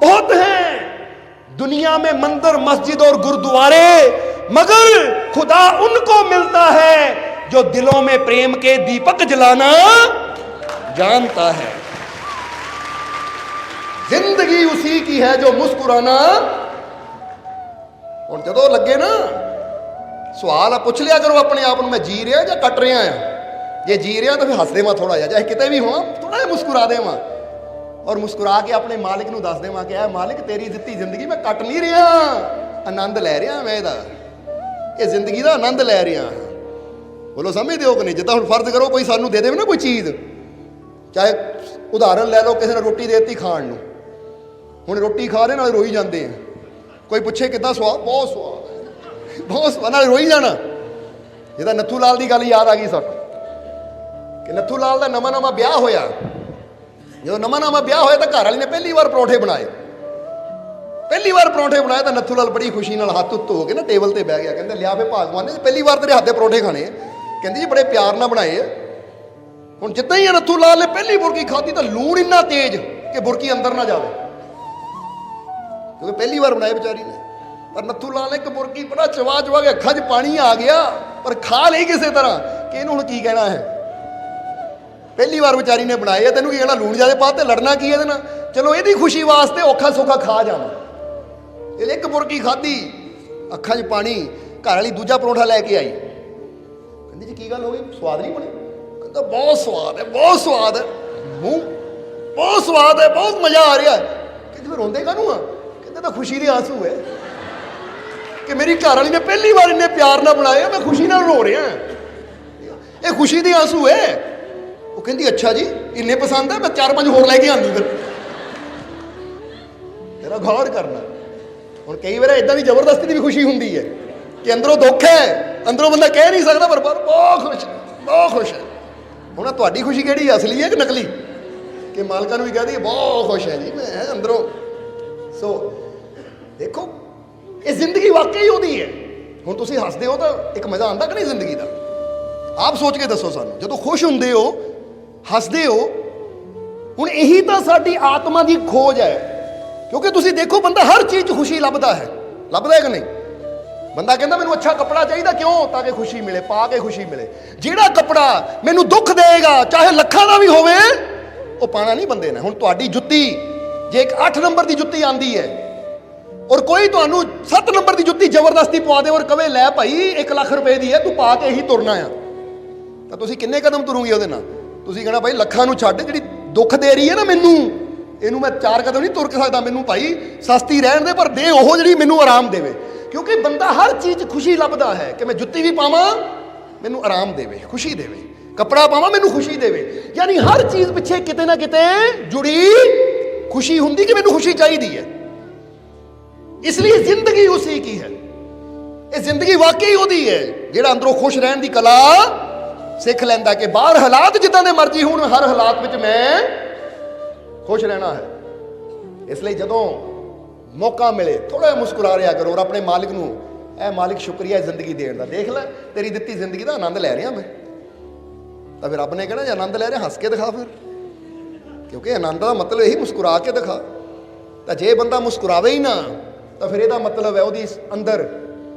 बहुत हैं दुनिया में मंदिर, मस्जिद और गुरुद्वारे, मगर खुदा उनको मिलता है जो दिलों में प्रेम के दीपक जलाना जानता है। ज़िंदगी उसी की है जो मुस्कुराना ਹੁਣ ਜਦੋਂ ਲੱਗੇ ਨਾ, ਸਵਾਲ ਆ, ਪੁੱਛ ਲਿਆ ਕਰੋ ਆਪਣੇ ਆਪ ਨੂੰ, ਮੈਂ ਜੀ ਰਿਹਾ ਜਾਂ ਕੱਟ ਰਿਹਾ ਆ? ਜੇ ਜੀ ਰਿਹਾ ਤਾਂ ਫਿਰ ਹੱਸ ਦੇਵਾਂ ਥੋੜਾ ਜਿਹਾ, ਚਾਹੇ ਕਿਤੇ ਵੀ ਹੋਵਾਂ ਥੋੜਾ ਜਿਹਾ ਮੁਸਕਰਾ ਦੇਵਾਂ। ਔਰ ਮੁਸਕਰਾ ਕੇ ਆਪਣੇ ਮਾਲਿਕ ਨੂੰ ਦੱਸ ਦੇਵਾਂ ਕਿ ਇਹ ਮਾਲਿਕ, ਤੇਰੀ ਦਿੱਤੀ ਜ਼ਿੰਦਗੀ ਮੈਂ ਕੱਟ ਨਹੀਂ ਰਿਹਾ। ਆਨੰਦ ਲੈ ਰਿਹਾ ਮੈਂ ਇਹਦਾ। ਇਹ ਜ਼ਿੰਦਗੀ ਦਾ ਆਨੰਦ ਲੈ ਰਿਹਾ। ਬੋਲੋ, ਸਮਝਦੇ ਹੋ ਕਿ ਨਹੀਂ? ਜਿੱਦਾਂ ਹੁਣ ਫਰਜ਼ ਕਰੋ ਕੋਈ ਸਾਨੂੰ ਦੇ ਦੇਵੇ ਨਾ ਕੋਈ ਚੀਜ਼। ਚਾਹੇ ਉਦਾਹਰਨ ਲੈ ਲਓ, ਕਿਸੇ ਨੇ ਰੋਟੀ ਦੇ ਦਿੱਤੀ ਖਾਣ ਨੂੰ। ਹੁਣ ਰੋਟੀ ਖਾ ਰਹੇ ਨਾਲ ਰੋਈ ਜਾਂਦੇ ਆ। ਕੋਈ ਪੁੱਛੇ ਕਿੱਦਾਂ ਸਵਾਦ ਬਹੁਤ ਸਵਾਦ ਬਹੁਤ ਸਵਾਦ ਨਾਲ ਰੋਈ ਜਾਣਾ। ਜਿਹਦਾ ਨੱਥੂ ਲਾਲ ਦੀ ਗੱਲ ਯਾਦ ਆ ਗਈ ਸਰ ਕਿ ਨੱਥੂ ਲਾਲ ਦਾ ਨਵਾਂ ਨਵਾਂ ਵਿਆਹ ਹੋਇਆ। ਜਦੋਂ ਨਵਾਂ ਨਵਾਂ ਵਿਆਹ ਹੋਇਆ ਤਾਂ ਘਰ ਵਾਲੀ ਨੇ ਪਹਿਲੀ ਵਾਰ ਪਰੌਂਠੇ ਬਣਾਏ। ਪਹਿਲੀ ਵਾਰ ਪਰੌਂਠੇ ਬਣਾਏ ਤਾਂ ਨੱਥੂ ਲਾਲ ਬੜੀ ਖੁਸ਼ੀ ਨਾਲ ਹੱਥ ਉੱਤ ਹੋ ਕੇ ਨਾ ਟੇਬਲ ਤੇ ਬਹਿ ਗਿਆ। ਕਹਿੰਦੇ, ਲਿਆ ਫੇ ਭਾਗਵਾਨ ਨੇ ਪਹਿਲੀ ਵਾਰ ਤੇਰੇ ਹੱਥ ਦੇ ਪਰੌਂਠੇ ਖਾਣੇ ਆ। ਕਹਿੰਦੀ, ਜੀ, ਬੜੇ ਪਿਆਰ ਨਾਲ ਬਣਾਏ ਆ। ਹੁਣ ਜਿੱਦਾਂ ਹੀ ਇਹ ਨੱਥੂ ਲਾਲ ਨੇ ਪਹਿਲੀ ਬੁਰਕੀ ਖਾਧੀ ਤਾਂ ਲੂਣ ਇੰਨਾ ਤੇਜ਼ ਕਿ ਬੁਰਕੀ ਅੰਦਰ ਨਾ ਜਾਵੇ। ਕਿਉਂਕਿ ਪਹਿਲੀ ਵਾਰ ਬਣਾਏ ਵਿਚਾਰੀ ਨੇ। ਪਰ ਨੱਥੂ ਲਾਲ ਨੇ ਇੱਕ ਮੁਰਗੀ ਬੜਾ ਚਵਾ ਚਵਾ ਕੇ ਅੱਖਾਂ 'ਚ ਪਾਣੀ ਆ ਗਿਆ, ਪਰ ਖਾ ਲਈ ਕਿਸੇ ਤਰ੍ਹਾਂ। ਕਿ ਇਹਨੂੰ ਹੁਣ ਕੀ ਕਹਿਣਾ ਹੈ? ਪਹਿਲੀ ਵਾਰ ਵਿਚਾਰੀ ਨੇ ਬਣਾਏ ਆ, ਤੈਨੂੰ ਕੀ ਕਹਿਣਾ? ਲੂਣ ਜਿਆਦੇ ਪਾ ਤੇ ਲੜਨਾ ਕੀ ਇਹਦੇ ਨਾਲ? ਚਲੋ, ਇਹਦੀ ਖੁਸ਼ੀ ਵਾਸਤੇ ਔਖਾ ਸੌਖਾ ਖਾ ਜਾਵਾਂ। ਇਹ ਇੱਕ ਮੁਰਗੀ ਖਾਧੀ, ਅੱਖਾਂ 'ਚ ਪਾਣੀ, ਘਰ ਵਾਲੀ ਦੂਜਾ ਪਰੌਂਠਾ ਲੈ ਕੇ ਆਈ। ਕਹਿੰਦੀ, ਜੀ, ਕੀ ਗੱਲ ਹੋ ਗਈ? ਸਵਾਦ ਨਹੀਂ ਬਣੀ? ਕਹਿੰਦਾ, ਬਹੁਤ ਸਵਾਦ ਹੈ, ਬਹੁਤ ਸਵਾਦ ਹੈ। ਮੂੰਹ, ਬਹੁਤ ਸਵਾਦ ਹੈ, ਬਹੁਤ ਮਜ਼ਾ ਆ ਰਿਹਾ ਹੈ। ਕਹਿੰਦੀ, ਫਿਰ ਰੋਂਦੇ ਕਾਹਨੂੰ ਆ? ਕਹਿੰਦਾ ਤਾਂ ਖੁਸ਼ੀ ਦੇ ਆਂਸੂ ਹੈ ਕਿ ਮੇਰੀ ਘਰ ਵਾਲੀ ਨੇ ਪਹਿਲੀ ਵਾਰ ਇੰਨੇ ਪਿਆਰ ਨਾਲ ਬਣਾਇਆ ਮੈਂ ਖੁਸ਼ੀ ਨਾਲ ਰੋ ਰਿਹਾ ਇਹ ਖੁਸ਼ੀ ਦੇ ਆਂਸੂ ਹੈ ਉਹ ਕਹਿੰਦੀ, ਅੱਛਾ ਜੀ, ਇੰਨੇ ਪਸੰਦ ਹੈ ਮੈਂ ਚਾਰ ਪੰਜ ਹੋਰ ਲੈ ਕੇ ਆਂਦੀ ਫਿਰ। ਤੇਰਾ ਗੌਰ ਕਰਨਾ। ਹੁਣ ਕਈ ਵਾਰ ਇਦਾਂ ਦੀ ਜ਼ਬਰਦਸਤੀ ਦੀ ਵੀ ਖੁਸ਼ੀ ਹੁੰਦੀ ਹੈ ਕਿ ਅੰਦਰੋਂ ਦੁੱਖ ਹੈ ਅੰਦਰੋਂ ਬੰਦਾ ਕਹਿ ਨਹੀਂ ਸਕਦਾ, ਪਰ ਬਹੁਤ ਖੁਸ਼ ਹੈ ਬਹੁਤ ਖੁਸ਼ ਹੈ ਹੁਣ ਤੁਹਾਡੀ ਖੁਸ਼ੀ ਕਿਹੜੀ ਅਸਲੀ ਹੈ ਕਿ ਨਕਲੀ? ਕਿ ਮਾਲਕਾਂ ਨੂੰ ਵੀ ਕਹਦੀ ਬਹੁਤ ਖੁਸ਼ ਹੈ ਜੀ, ਮੈਂ ਅੰਦਰੋਂ। ਸੋ ਦੇਖੋ, ਇਹ ਜ਼ਿੰਦਗੀ ਵਾਕਈ ਉਹਦੀ ਹੈ। ਹੁਣ ਤੁਸੀਂ ਹੱਸਦੇ ਹੋ ਤਾਂ ਇੱਕ ਮਜ਼ਾ ਆਉਂਦਾ ਕਿ ਨਹੀਂ ਜ਼ਿੰਦਗੀ ਦਾ। ਆਪ ਸੋਚ ਕੇ ਦੱਸੋ ਸਾਨੂੰ, ਜਦੋਂ ਖੁਸ਼ ਹੁੰਦੇ ਹੋ, ਹੱਸਦੇ ਹੋ, ਹੁਣ ਇਹੀ ਤਾਂ ਸਾਡੀ ਆਤਮਾ ਦੀ ਖੋਜ ਹੈ। ਕਿਉਂਕਿ ਤੁਸੀਂ ਦੇਖੋ, ਬੰਦਾ ਹਰ ਚੀਜ਼ 'ਚ ਖੁਸ਼ੀ ਲੱਭਦਾ ਹੈ। ਲੱਭਦਾ ਹੈ ਕਿ ਨਹੀਂ? ਬੰਦਾ ਕਹਿੰਦਾ, ਮੈਨੂੰ ਅੱਛਾ ਕੱਪੜਾ ਚਾਹੀਦਾ ਕਿਉਂ? ਤਾਂ ਕਿ ਖੁਸ਼ੀ ਮਿਲੇ, ਪਾ ਕੇ ਖੁਸ਼ੀ ਮਿਲੇ। ਜਿਹੜਾ ਕੱਪੜਾ ਮੈਨੂੰ ਦੁੱਖ ਦੇਗਾ ਚਾਹੇ ਲੱਖਾਂ ਦਾ ਵੀ ਹੋਵੇ, ਉਹ ਪਾਣਾ ਨਹੀਂ ਬੰਦੇ ਨੇ। ਹੁਣ ਤੁਹਾਡੀ ਜੁੱਤੀ, ਜੇ ਇੱਕ 8 ਨੰਬਰ ਦੀ ਜੁੱਤੀ ਆਂਦੀ ਹੈ ਔਰ ਕੋਈ ਤੁਹਾਨੂੰ 7 ਨੰਬਰ ਦੀ ਜੁੱਤੀ ਜ਼ਬਰਦਸਤੀ ਪਵਾ ਦੇ ਔਰ ਕਵੇ, ਲੈ ਭਾਈ 1 ਲੱਖ ਰੁਪਏ ਦੀ ਹੈ, ਤੂੰ ਪਾ ਕੇ ਹੀ ਤੁਰਨਾ ਆ। ਤਾਂ ਤੁਸੀਂ ਕਿੰਨੇ ਕਦਮ ਤੁਰੋਗੇ ਉਹਦੇ ਨਾਲ? ਤੁਸੀਂ ਕਹਣਾ, ਭਾਈ, ਲੱਖਾਂ ਨੂੰ ਛੱਡ, ਜਿਹੜੀ ਦੁੱਖ ਦੇ ਰਹੀ ਹੈ ਨਾ ਮੈਨੂੰ, ਇਹਨੂੰ ਮੈਂ ਚਾਰ ਕਦਮ ਨਹੀਂ ਤੁਰ ਸਕਦਾ। ਮੈਨੂੰ ਭਾਈ, ਸਸਤੀ ਰਹਿਣ ਦੇ, ਪਰ ਦੇ ਉਹ ਜਿਹੜੀ ਮੈਨੂੰ ਆਰਾਮ ਦੇਵੇ। ਕਿਉਂਕਿ ਬੰਦਾ ਹਰ ਚੀਜ਼ 'ਚ ਖੁਸ਼ੀ ਲੱਭਦਾ ਹੈ ਕਿ ਮੈਂ ਜੁੱਤੀ ਵੀ ਪਾਵਾਂ, ਮੈਨੂੰ ਆਰਾਮ ਦੇਵੇ, ਖੁਸ਼ੀ ਦੇਵੇ। ਕੱਪੜਾ ਪਾਵਾਂ, ਮੈਨੂੰ ਖੁਸ਼ੀ ਦੇਵੇ। ਯਾਨੀ ਹਰ ਚੀਜ਼ ਪਿੱਛੇ ਕਿਤੇ ਨਾ ਕਿਤੇ ਜੁੜੀ ਖੁਸ਼ੀ ਹੁੰਦੀ ਕਿ ਮੈਨੂੰ ਖੁਸ਼ੀ ਚਾਹੀਦੀ ਹੈ। ਇਸ ਲਈ ਜ਼ਿੰਦਗੀ ਉਸੇ ਕੀ ਹੈ ਇਹ ਜ਼ਿੰਦਗੀ ਵਾਕਈ ਉਹਦੀ ਹੈ ਜਿਹੜਾ ਅੰਦਰੋਂ ਖੁਸ਼ ਰਹਿਣ ਦੀ ਕਲਾ ਸਿੱਖ ਲੈਂਦਾ ਕਿ ਬਾਹਰ ਹਾਲਾਤ ਜਿੱਦਾਂ ਦੇ ਮਰਜ਼ੀ ਹੋਣ ਹਰ ਹਾਲਾਤ ਵਿੱਚ ਮੈਂ ਖੁਸ਼ ਰਹਿਣਾ ਹੈ ਇਸ ਲਈ ਜਦੋਂ ਮੌਕਾ ਮਿਲੇ ਥੋੜਾ ਜਿਹਾ ਮੁਸਕਰਾ ਰਿਆ ਕਰੋ ਔਰ ਆਪਣੇ ਮਾਲਿਕ ਨੂੰ ਇਹ ਮਾਲਿਕ ਸ਼ੁਕਰੀਆ ਜ਼ਿੰਦਗੀ ਦੇਣ ਦਾ ਦੇਖ ਲੈ ਤੇਰੀ ਦਿੱਤੀ ਜ਼ਿੰਦਗੀ ਦਾ ਆਨੰਦ ਲੈ ਰਿਹਾ ਮੈਂ ਤਾਂ ਫਿਰ ਰੱਬ ਨੇ ਕਹਿਣਾ ਜੇ ਆਨੰਦ ਲੈ ਰਿਹਾ ਹੱਸ ਕੇ ਦਿਖਾ ਫਿਰ ਕਿਉਂਕਿ ਆਨੰਦ ਦਾ ਮਤਲਬ ਇਹੀ ਮੁਸਕਰਾ ਕੇ ਦਿਖਾ ਤਾਂ ਜੇ ਬੰਦਾ ਮੁਸਕਰਾਵੇ ਹੀ ਨਾ ਤਾਂ ਫਿਰ ਇਹਦਾ ਮਤਲਬ ਹੈ ਉਹਦੀ ਅੰਦਰ,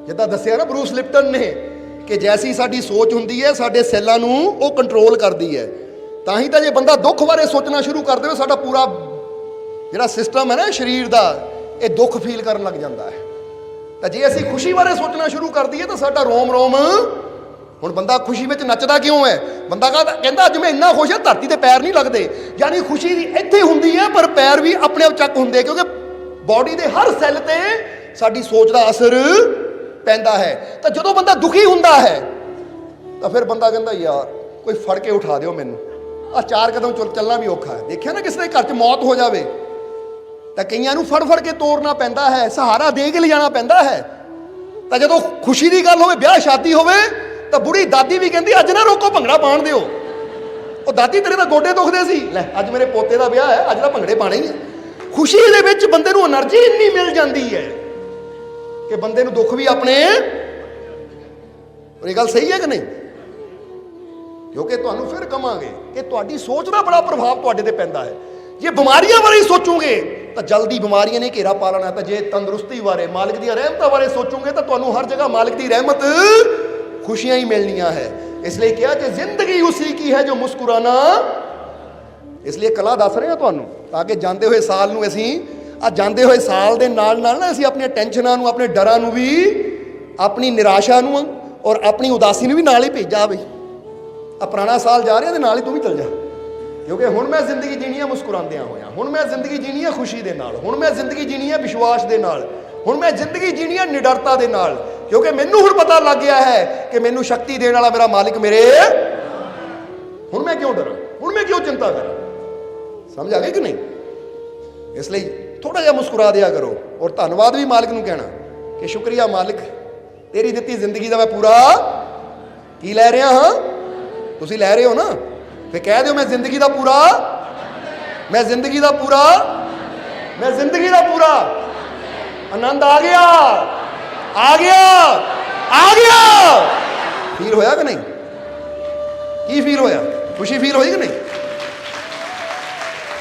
ਜਿੱਦਾਂ ਦੱਸਿਆ ਨਾ ਬਰੂਸ ਲਿਪਟਨ ਨੇ ਕਿ ਜੈਸੀ ਸਾਡੀ ਸੋਚ ਹੁੰਦੀ ਹੈ, ਸਾਡੇ ਸੈੱਲਾਂ ਨੂੰ ਉਹ ਕੰਟਰੋਲ ਕਰਦੀ ਹੈ। ਤਾਂ ਹੀ ਤਾਂ ਜੇ ਬੰਦਾ ਦੁੱਖ ਬਾਰੇ ਸੋਚਣਾ ਸ਼ੁਰੂ ਕਰ ਦੇਵੇ, ਸਾਡਾ ਪੂਰਾ ਜਿਹੜਾ ਸਿਸਟਮ ਹੈ ਨਾ, ਸਰੀਰ ਦਾ, ਇਹ ਦੁੱਖ ਫੀਲ ਕਰਨ ਲੱਗ ਜਾਂਦਾ ਹੈ। ਤਾਂ ਜੇ ਅਸੀਂ ਖੁਸ਼ੀ ਬਾਰੇ ਸੋਚਣਾ ਸ਼ੁਰੂ ਕਰ ਦਈਏ, ਤਾਂ ਸਾਡਾ ਰੋਮ ਰੋਮ ਹੁਣ ਬੰਦਾ ਖੁਸ਼ੀ ਵਿੱਚ ਨੱਚਦਾ ਕਿਉਂ ਹੈ? ਬੰਦਾ ਕਹਿੰਦਾ ਕਹਿੰਦਾ, ਅੱਜ ਮੈਂ ਇੰਨਾ ਖੁਸ਼ ਹਾਂ, ਧਰਤੀ ਤੇ ਪੈਰ ਨਹੀਂ ਲੱਗਦੇ। ਯਾਨੀ ਖੁਸ਼ੀ ਦੀ ਇੱਥੇ ਹੁੰਦੀ ਹੈ, ਪਰ ਪੈਰ ਵੀ ਆਪਣੇ ਆਪ ਚੱਕ ਹੁੰਦੇ ਕਿਉਂਕਿ ਬਾਡੀ ਦੇ ਹਰ ਸੈੱਲ ਤੇ ਸਾਡੀ ਸੋਚ ਦਾ ਅਸਰ ਪੈਂਦਾ ਹੈ। ਤਾਂ ਜਦੋਂ ਬੰਦਾ ਦੁਖੀ ਹੁੰਦਾ ਹੈ, ਤਾਂ ਫਿਰ ਬੰਦਾ ਕਹਿੰਦਾ, ਯਾਰ, ਕੋਈ ਫੜ ਕੇ ਉਠਾ ਦਿਓ ਮੈਨੂੰ। ਆ ਚਾਰ ਕਦਮ ਚੱਲ ਚੱਲਣਾ ਵੀ ਔਖਾ ਹੈ। ਦੇਖਿਆ ਨਾ ਕਿਸੇ ਦੇ ਘਰ 'ਚ ਮੌਤ ਹੋ ਜਾਵੇ, ਤਾਂ ਕਈਆਂ ਨੂੰ ਫੜ ਫੜ ਕੇ ਤੋੜਨਾ ਪੈਂਦਾ ਹੈ, ਸਹਾਰਾ ਦੇ ਕੇ ਲਿਜਾਣਾ ਪੈਂਦਾ ਹੈ। ਤਾਂ ਜਦੋਂ ਖੁਸ਼ੀ ਦੀ ਗੱਲ ਹੋਵੇ, ਵਿਆਹ, ਸ਼ਾਦੀ ਹੋਵੇ, ਤਾਂ ਬੁੜੀ ਦਾਦੀ ਵੀ ਕਹਿੰਦੀ, ਅੱਜ ਨਾ ਰੋਕੋ, ਭੰਗੜਾ ਪਾਣ ਦਿਓ। ਉਹ ਦਾਦੀ ਤੇਰੇ ਤਾਂ ਗੋਡੇ ਦੁਖਦੇ ਸੀ। ਲੈ, ਅੱਜ ਮੇਰੇ ਪੋਤੇ ਦਾ ਵਿਆਹ ਹੈ, ਅੱਜ ਤਾਂ ਭੰਗੜੇ ਪਾਣੇ ਹੀ ਹੈ ਖੁਸ਼ੀ ਦੇ ਵਿੱਚ ਬੰਦੇ ਨੂੰ એનર્ਜੀ ਇੰਨੀ ਮਿਲ ਜਾਂਦੀ ਹੈ ਕਿ ਬੰਦੇ ਨੂੰ ਦੁੱਖ ਵੀ ਆਪਣੇ ਇਹ ਗੱਲ ਸਹੀ ਹੈ ਕਿ ਨਹੀਂ? ਕਿਉਂਕਿ ਤੁਹਾਨੂੰ ਫਿਰ ਕਮਾਂਗੇ ਕਿ ਤੁਹਾਡੀ ਸੋਚ ਦਾ ਬੜਾ ਪ੍ਰਭਾਵ ਤੁਹਾਡੇ ਤੇ ਪੈਂਦਾ ਹੈ। ਜੇ ਬਿਮਾਰੀਆਂ ਬਾਰੇ ਸੋਚੋਗੇ, ਤਾਂ ਜਲਦੀ ਬਿਮਾਰੀਆਂ ਨੇ ਘੇਰਾ ਪਾ ਲੈਣਾ, ਤਾਂ ਜੇ ਤੰਦਰੁਸਤੀ ਬਾਰੇ, ਮਾਲਕ ਦੀਆਂ ਰਹਿਮਤਾਂ ਬਾਰੇ ਸੋਚੋਗੇ, ਤਾਂ ਤੁਹਾਨੂੰ ਹਰ ਜਗ੍ਹਾ ਮਾਲਕ ਦੀ ਰਹਿਮਤ ਖੁਸ਼ੀਆਂ ਹੀ ਮਿਲਣੀਆਂ ਹੈ। ਇਸ ਲਈ ਕਿਹਾ ਕਿ ਜ਼ਿੰਦਗੀ ਉਸੇ ਕੀ ਹੈ ਜੋ ਮੁਸਕਰਾਨਾ ਇਸ ਲਈ ਕਲਾ ਦੱਸ ਰਹੇ ਹਾਂ ਤੁਹਾਨੂੰ? ਤਾਂ ਕਿ ਜਾਂਦੇ ਹੋਏ ਸਾਲ ਨੂੰ ਅਸੀਂ, ਆ ਜਾਂਦੇ ਹੋਏ ਸਾਲ ਦੇ ਨਾਲ ਨਾਲ ਨਾ ਅਸੀਂ ਆਪਣੀਆਂ ਟੈਨਸ਼ਨਾਂ ਨੂੰ, ਆਪਣੇ ਡਰਾਂ ਨੂੰ ਵੀ, ਆਪਣੀ ਨਿਰਾਸ਼ਾ ਨੂੰ ਔਰ ਆਪਣੀ ਉਦਾਸੀ ਨੂੰ ਵੀ ਨਾਲ ਹੀ ਭੇਜਾ ਬਈ। ਆ ਪੁਰਾਣਾ ਸਾਲ ਜਾ ਰਿਹਾ ਤੇ ਨਾਲ ਹੀ ਤੂੰ ਵੀ ਚੱਲ ਜਾ। ਕਿਉਂਕਿ ਹੁਣ ਮੈਂ ਜ਼ਿੰਦਗੀ ਜੀਣੀ ਆ ਮੁਸਕਰਾਉਂਦਿਆਂ ਹੋਇਆਂ, ਹੁਣ ਮੈਂ ਜ਼ਿੰਦਗੀ ਜੀਣੀ ਆ ਖੁਸ਼ੀ ਦੇ ਨਾਲ, ਹੁਣ ਮੈਂ ਜ਼ਿੰਦਗੀ ਜੀਣੀ ਆ ਵਿਸ਼ਵਾਸ ਦੇ ਨਾਲ, ਹੁਣ ਮੈਂ ਜ਼ਿੰਦਗੀ ਜੀਣੀ ਆ ਨਿਡਰਤਾ ਦੇ ਨਾਲ। ਕਿਉਂਕਿ ਮੈਨੂੰ ਹੁਣ ਪਤਾ ਲੱਗ ਗਿਆ ਹੈ ਕਿ ਮੈਨੂੰ ਸ਼ਕਤੀ ਦੇਣ ਵਾਲਾ ਮੇਰਾ ਮਾਲਿਕ ਮੇਰੇ ਹੁਣ ਮੈਂ ਕਿਉਂ ਡਰਾਂ? ਸਮਝ ਆ ਗਈ ਕਿ ਨਹੀਂ? ਇਸ ਲਈ ਥੋੜਾ ਜਿਹਾ ਮੁਸਕਰਾ ਦਿਆ ਕਰੋ ਔਰ ਧੰਨਵਾਦ ਵੀ ਮਾਲਕ ਨੂੰ ਕਹਿਣਾ ਕਿ ਸ਼ੁਕਰੀਆ ਮਾਲਕ, ਤੇਰੀ ਦਿੱਤੀ ਜ਼ਿੰਦਗੀ ਦਾ ਮੈਂ ਪੂਰਾ ਕੀ ਲੈ ਰਿਹਾ ਹਾਂ? ਤੁਸੀਂ ਲੈ ਰਹੇ ਹੋ ਨਾ? ਫੇ ਕਹਿ ਦਿਓ ਮੈਂ ਜ਼ਿੰਦਗੀ ਦਾ ਪੂਰਾ। ਮੈਂ ਜ਼ਿੰਦਗੀ ਦਾ ਪੂਰਾ। ਮੈਂ ਜ਼ਿੰਦਗੀ ਦਾ ਪੂਰਾ। ਆਨੰਦ ਆ ਗਿਆ। ਆ ਗਿਆ। ਆ ਗਿਆ। ਫੀਲ ਹੋਇਆ ਕਿ ਨਹੀਂ? ਕੀ ਫੀਲ ਹੋਇਆ? ਖੁਸ਼ੀ ਫੀਲ ਹੋਈ ਕਿ ਨਹੀਂ?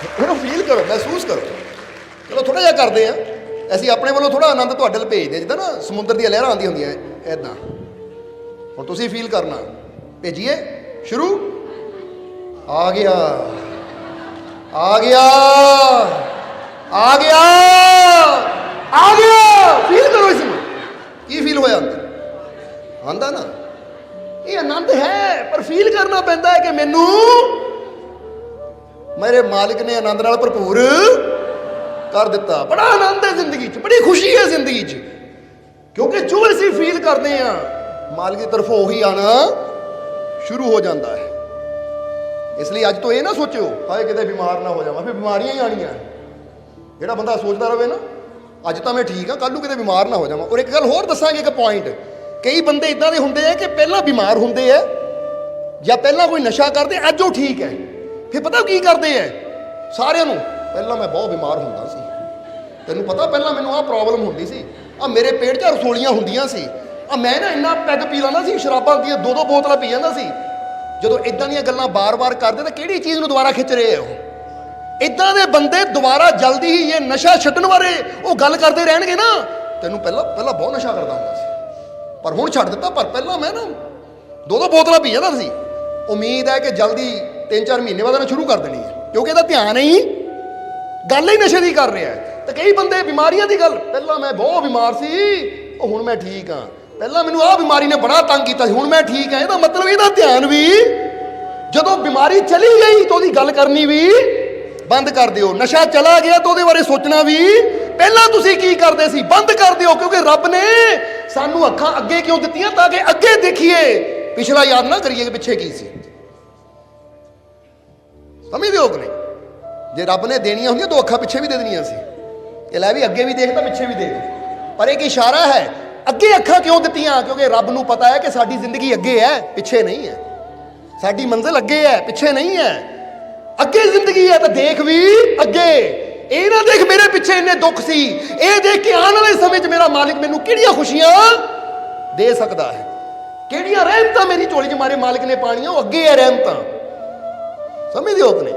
ਇਹਨੂੰ ਫੀਲ ਕਰੋ, ਮਹਿਸੂਸ ਕਰੋ। ਚਲੋ ਥੋੜਾ ਜਿਹਾ ਕਰਦੇ ਆ ਅਸੀਂ ਆਪਣੇ ਵੱਲੋਂ ਥੋੜਾ ਆਨੰਦ ਤੁਹਾਡੇ ਲਈ ਭੇਜਦੇ ਹਾਂ, ਜਿੱਦਾਂ ਨਾ ਸਮੁੰਦਰ ਦੀਆਂ ਲਹਿਰਾਂ ਆਉਂਦੀਆਂ ਹੁੰਦੀਆਂ ਐਦਾਂ ਹੁਣ ਤੁਸੀਂ ਫੀਲ ਕਰਨਾ। ਭੇਜੀਏ? ਸ਼ੁਰੂ? ਆ ਗਿਆ। ਆ ਗਿਆ। ਆ ਗਿਆ। ਆ ਗਿਆ। ਫੀਲ ਕਰੋ ਇਸ ਨੂੰ। ਕੀ ਫੀਲ ਹੋਇਆ ਅੰਦਰ? ਆਂਦਾ ਨਾ। ਇਹ ਆਨੰਦ ਹੈ, ਪਰ ਫੀਲ ਕਰਨਾ ਪੈਂਦਾ ਹੈ ਕਿ ਮੈਨੂੰ ਮੇਰੇ ਮਾਲਿਕ ਨੇ ਆਨੰਦ ਨਾਲ ਭਰਪੂਰ ਕਰ ਦਿੱਤਾ। ਬੜਾ ਆਨੰਦ ਹੈ ਜ਼ਿੰਦਗੀ 'ਚ, ਬੜੀ ਖੁਸ਼ੀ ਹੈ ਜ਼ਿੰਦਗੀ 'ਚ। ਕਿਉਂਕਿ ਜੋ ਅਸੀਂ ਫੀਲ ਕਰਦੇ ਆ ਮਾਲਿਕ ਦੀ ਤਰਫੋਂ ਉਹੀ ਆਣਾ ਸ਼ੁਰੂ ਹੋ ਜਾਂਦਾ ਹੈ। ਇਸ ਲਈ ਅੱਜ ਤੋਂ ਇਹ ਨਾ ਸੋਚਿਓ, ਹਾਏ ਕਿਤੇ ਬਿਮਾਰ ਨਾ ਹੋ ਜਾਵਾਂ, ਫਿਰ ਬਿਮਾਰੀਆਂ ਹੀ ਆਣੀਆਂ। ਜਿਹੜਾ ਬੰਦਾ ਸੋਚਦਾ ਰਹੇ ਨਾ, ਅੱਜ ਤਾਂ ਮੈਂ ਠੀਕ ਆ ਕੱਲ ਨੂੰ ਕਿਤੇ ਬਿਮਾਰ ਨਾ ਹੋ ਜਾਵਾਂ। ਔਰ ਇੱਕ ਗੱਲ ਹੋਰ ਦੱਸਾਂਗੇ, ਇੱਕ ਪੁਆਇੰਟ ਕਈ ਬੰਦੇ ਇਦਾਂ ਦੇ ਹੁੰਦੇ ਆ ਕਿ ਪਹਿਲਾਂ ਬਿਮਾਰ ਹੁੰਦੇ ਆ ਜਾਂ ਪਹਿਲਾਂ ਕੋਈ ਨਸ਼ਾ ਕਰਦੇ, ਅੱਜ ਉਹ ਠੀਕ ਹੈ। ਫਿਰ ਪਤਾ ਕੀ ਕਰਦੇ ਐ? ਸਾਰਿਆਂ ਨੂੰ, ਪਹਿਲਾਂ ਮੈਂ ਬਹੁਤ ਬਿਮਾਰ ਹੁੰਦਾ ਸੀ। ਤੈਨੂੰ ਪਤਾ ਪਹਿਲਾਂ ਮੈਨੂੰ ਆਹ ਪ੍ਰੋਬਲਮ ਹੁੰਦੀ ਸੀ। ਆ ਮੇਰੇ ਪੇਟ 'ਚ ਰਸੋਲੀਆਂ ਹੁੰਦੀਆਂ ਸੀ। ਆ ਮੈਂ ਨਾ ਇੰਨਾ ਪੈਗ ਪੀ ਲੈਂਦਾ ਸੀ, ਸ਼ਰਾਬਾਂ ਦੀਆਂ ਦੋ ਦੋ ਬੋਤਲਾਂ ਪੀ ਜਾਂਦਾ ਸੀ। ਜਦੋਂ ਇਦਾਂ ਦੀਆਂ ਗੱਲਾਂ ਬਾਰ-ਬਾਰ ਕਰਦੇ, ਤਾਂ ਕਿਹੜੀ ਚੀਜ਼ ਨੂੰ ਦੁਬਾਰਾ ਖਿੱਚ ਰਹੇ ਆ ਉਹ ਇਦਾਂ ਦੇ ਬੰਦੇ ਦੁਬਾਰਾ ਜਲਦੀ ਹੀ ਇਹ ਨਸ਼ਾ ਛੱਡਣ ਬਾਰੇ ਉਹ ਗੱਲ ਕਰਦੇ ਰਹਿਣਗੇ ਨਾ। ਤੈਨੂੰ ਪਹਿਲਾਂ ਪਹਿਲਾਂ ਬਹੁਤ ਨਸ਼ਾ ਕਰਦਾ ਹੁੰਦਾ ਸੀ। ਪਰ ਹੁਣ ਛੱਡ ਦਿੱਤਾ, ਪਰ ਪਹਿਲਾਂ ਮੈਂ ਨਾ ਦੋ ਦੋ ਬੋਤਲਾਂ ਪੀ ਜਾਂਦਾ ਸੀ। ਉਮੀਦ ਹੈ ਕਿ ਜਲਦੀ 3-4 ਮਹੀਨੇ ਬਾਅਦ ਇਹਨੇ ਸ਼ੁਰੂ ਕਰ ਦੇਣੀ ਹੈ। ਕਿਉਂਕਿ ਇਹਦਾ ਧਿਆਨ ਹੀ। ਗੱਲ ਹੀ ਨਸ਼ੇ ਦੀ ਕਰ ਰਿਹਾ ਹੈ। ਤੇ ਕਈ ਬੰਦੇ ਬਿਮਾਰੀਆਂ ਦੀ ਗੱਲ, ਪਹਿਲਾਂ ਮੈਂ ਬਹੁਤ ਬਿਮਾਰ ਸੀ, ਉਹ ਹੁਣ ਮੈਂ ਠੀਕ ਹਾਂ। ਪਹਿਲਾਂ ਮੈਨੂੰ ਆਹ ਬਿਮਾਰੀ ਨੇ ਬੜਾ ਤੰਗ ਕੀਤਾ ਸੀ, ਹੁਣ ਮੈਂ ਠੀਕ ਹਾਂ। ਇਹਦਾ ਮਤਲਬ ਇਹਦਾ ਧਿਆਨ ਵੀ, ਜਦੋਂ ਬਿਮਾਰੀ ਚਲੀ ਗਈ ਤਾਂ ਉਹਦੀ ਗੱਲ ਕਰਨੀ ਵੀ ਬੰਦ ਕਰ ਦਿਓ। ਨਸ਼ਾ ਚਲਾ ਗਿਆ ਤਾਂ ਉਹਦੇ ਬਾਰੇ ਸੋਚਣਾ ਵੀ। ਪਹਿਲਾਂ ਤੁਸੀਂ ਕੀ ਕਰਦੇ ਸੀ? ਬੰਦ ਕਰ ਦਿਓ, ਕਿਉਂਕਿ ਰੱਬ ਨੇ ਸਾਨੂੰ ਅੱਖਾਂ ਅੱਗੇ ਕਿਉਂ ਦਿੱਤੀਆਂ ਤਾਂ ਕਿ ਅੱਗੇ ਦੇਖੀਏ। ਪਿਛਲਾ ਯਾਦ ਨਾ ਕਰੀਏ ਕਿ ਪਿੱਛੇ ਕੀ ਸੀ। ਸਮਝਦੇ ਹੋ ਕਿ ਨਹੀਂ? ਜੇ ਰੱਬ ਨੇ ਦੇਣੀਆਂ ਹੁੰਦੀਆਂ ਤਾਂ ਅੱਖਾਂ ਪਿੱਛੇ ਵੀ ਦੇ ਦੇਣੀਆਂ ਸੀ। ਇਹ ਲੈ ਵੀ ਅੱਗੇ ਵੀ ਦੇਖ ਤਾਂ ਪਿੱਛੇ ਵੀ ਦੇਖ। ਪਰ ਇੱਕ ਇਸ਼ਾਰਾ ਹੈ, ਅੱਗੇ ਅੱਖਾਂ ਕਿਉਂ ਦਿੱਤੀਆਂ? ਕਿਉਂਕਿ ਰੱਬ ਨੂੰ ਪਤਾ ਹੈ ਕਿ ਸਾਡੀ ਜ਼ਿੰਦਗੀ ਅੱਗੇ ਹੈ, ਪਿੱਛੇ ਨਹੀਂ ਹੈ। ਸਾਡੀ ਮੰਜ਼ਿਲ ਅੱਗੇ ਹੈ, ਪਿੱਛੇ ਨਹੀਂ ਹੈ। ਅੱਗੇ ਜ਼ਿੰਦਗੀ ਹੈ ਤਾਂ ਦੇਖ ਵੀ ਅੱਗੇ। ਇਹ ਨਾ ਦੇਖ ਮੇਰੇ ਪਿੱਛੇ ਇੰਨੇ ਦੁੱਖ ਸੀ। ਇਹ ਦੇਖ ਕੇ ਆਉਣ ਵਾਲੇ ਸਮੇਂ 'ਚ ਮੇਰਾ ਮਾਲਿਕ ਮੈਨੂੰ ਕਿਹੜੀਆਂ ਖੁਸ਼ੀਆਂ ਦੇ ਸਕਦਾ ਹੈ? ਕਿਹੜੀਆਂ ਰਹਿਮਤਾਂ ਮੇਰੀ ਝੋਲੀ 'ਚ ਮਾਰੇ ਮਾਲਕ ਨੇ ਪਾਣੀਆਂ? ਉਹ ਅੱਗੇ ਹੈ ਰਹਿਮਤਾਂ। ਸਮਝਦੇ ਹੋ ਕਿ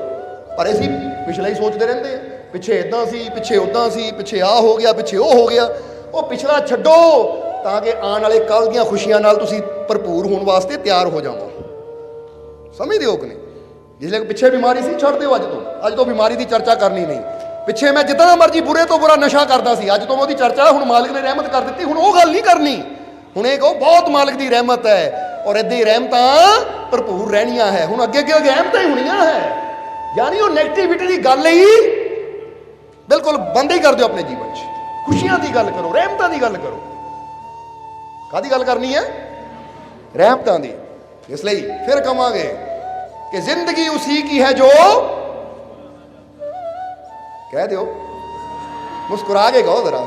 ਪਰ ਅਸੀਂ ਪਿਛਲਾ ਹੀ ਸੋਚਦੇ ਰਹਿੰਦੇ ਆ ਪਿੱਛੇ ਇਦਾਂ ਸੀ, ਪਿੱਛੇ ਉਦਾਂ ਸੀ, ਪਿੱਛੇ ਆ ਹੋ ਗਿਆ, ਪਿੱਛੇ ਉਹ ਹੋ ਗਿਆ। ਉਹ ਪਿਛਲਾ ਛੱਡੋ ਤਾਂ ਕਿ ਆਉਣ ਵਾਲੇ ਕੱਲ ਦੀਆਂ ਖੁਸ਼ੀਆਂ ਨਾਲ ਤੁਸੀਂ ਭਰਪੂਰ ਹੋਣ ਵਾਸਤੇ ਤਿਆਰ ਹੋ ਜਾਵੋ। ਸਮਝਦੇ ਹੋ ਕਿ ਨਹੀਂ ਜਿਸ ਲਈ ਪਿੱਛੇ ਬਿਮਾਰੀ ਸੀ, ਛੱਡ ਦਿਓ ਅੱਜ ਤੋਂ। ਅੱਜ ਤੋਂ ਬਿਮਾਰੀ ਦੀ ਚਰਚਾ ਕਰਨੀ ਨਹੀਂ। ਪਿੱਛੇ ਮੈਂ ਜਿੱਦਾਂ ਮਰਜ਼ੀ ਬੁਰੇ ਤੋਂ ਬੁਰਾ ਨਸ਼ਾ ਕਰਦਾ ਸੀ, ਅੱਜ ਤੋਂ ਮੈਂ ਉਹਦੀ ਚਰਚਾ ਹੁਣ ਮਾਲਕ ਨੇ ਰਹਿਮਤ ਕਰ ਦਿੱਤੀ, ਹੁਣ ਉਹ ਗੱਲ ਨਹੀਂ ਕਰਨੀ। ਹੁਣ ਇਹ ਕਹੋ, ਬਹੁਤ ਮਾਲਕ ਦੀ ਰਹਿਮਤ ਹੈ। ਔਰ ਇਦਾਂ ਹੀ ਰਹਿਮਤਾਂ ਭਰਪੂਰ ਰਹਿਣੀਆਂ ਹੈ। ਹੁਣ ਅੱਗੇ ਅੱਗੇ ਰਹਿਮਤਾਂ ਹੀ ਹੋਣੀਆਂ ਹੈ। ਯਾਨੀ ਉਹ 네ਗੇਟਿਵਿਟੀ ਦੀ ਗੱਲ ਹੀ ਬਿਲਕੁਲ ਬੰਦ ਹੀ ਕਰ ਦਿਓ ਆਪਣੇ ਜੀਵਨ 'ਚ। ਖੁਸ਼ੀਆਂ ਦੀ ਗੱਲ ਕਰੋ, ਰਹਿਮਤਾਂ ਦੀ ਗੱਲ ਕਰੋ। ਕਾਦੀ ਗੱਲ ਕਰਨੀ ਹੈ? ਰਹਿਮਤਾਂ ਦੀ। ਇਸ ਲਈ ਫਿਰ ਕਵਾਂਗੇ ਕਿ ਜ਼ਿੰਦਗੀ ਉਸੀ ਕੀ ਹੈ ਜੋ ਕਹਿ ਦਿਓ। मुस्कुरा के कहो जरा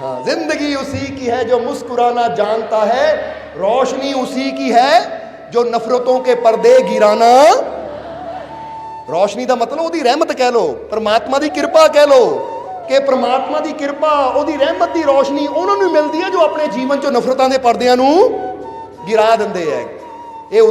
हाँ जिंदगी उसी की है जो मुस्कुराना जानता है रोशनी उसी की है जो नफरतों के पर्दे गिराना ਰੋਸ਼ਨੀ ਦਾ ਮਤਲਬ ਉਹਦੀ ਰਹਿਮਤ ਕਹਿ ਲੋ ਪ੍ਰਮਾਤਮਾ ਦੀ ਕਿਰਪਾ ਕਹਿ ਲੋ ਕਿ ਪ੍ਰਮਾਤਮਾ ਦੀ ਕਿਰਪਾ ਉਹਦੀ ਰਹਿਮਤ ਦੀ ਰੋਸ਼ਨੀ ਉਹਨਾਂ ਨੂੰ ਮਿਲਦੀ ਹੈ ਜੋ ਆਪਣੇ ਜੀਵਨ ਚੋਂ ਨਫ਼ਰਤਾਂ ਦੇ ਪਰਦਿਆਂ ਨੂੰ ਗਿਰਾ ਦਿੰਦੇ ਹੈ ਇਹ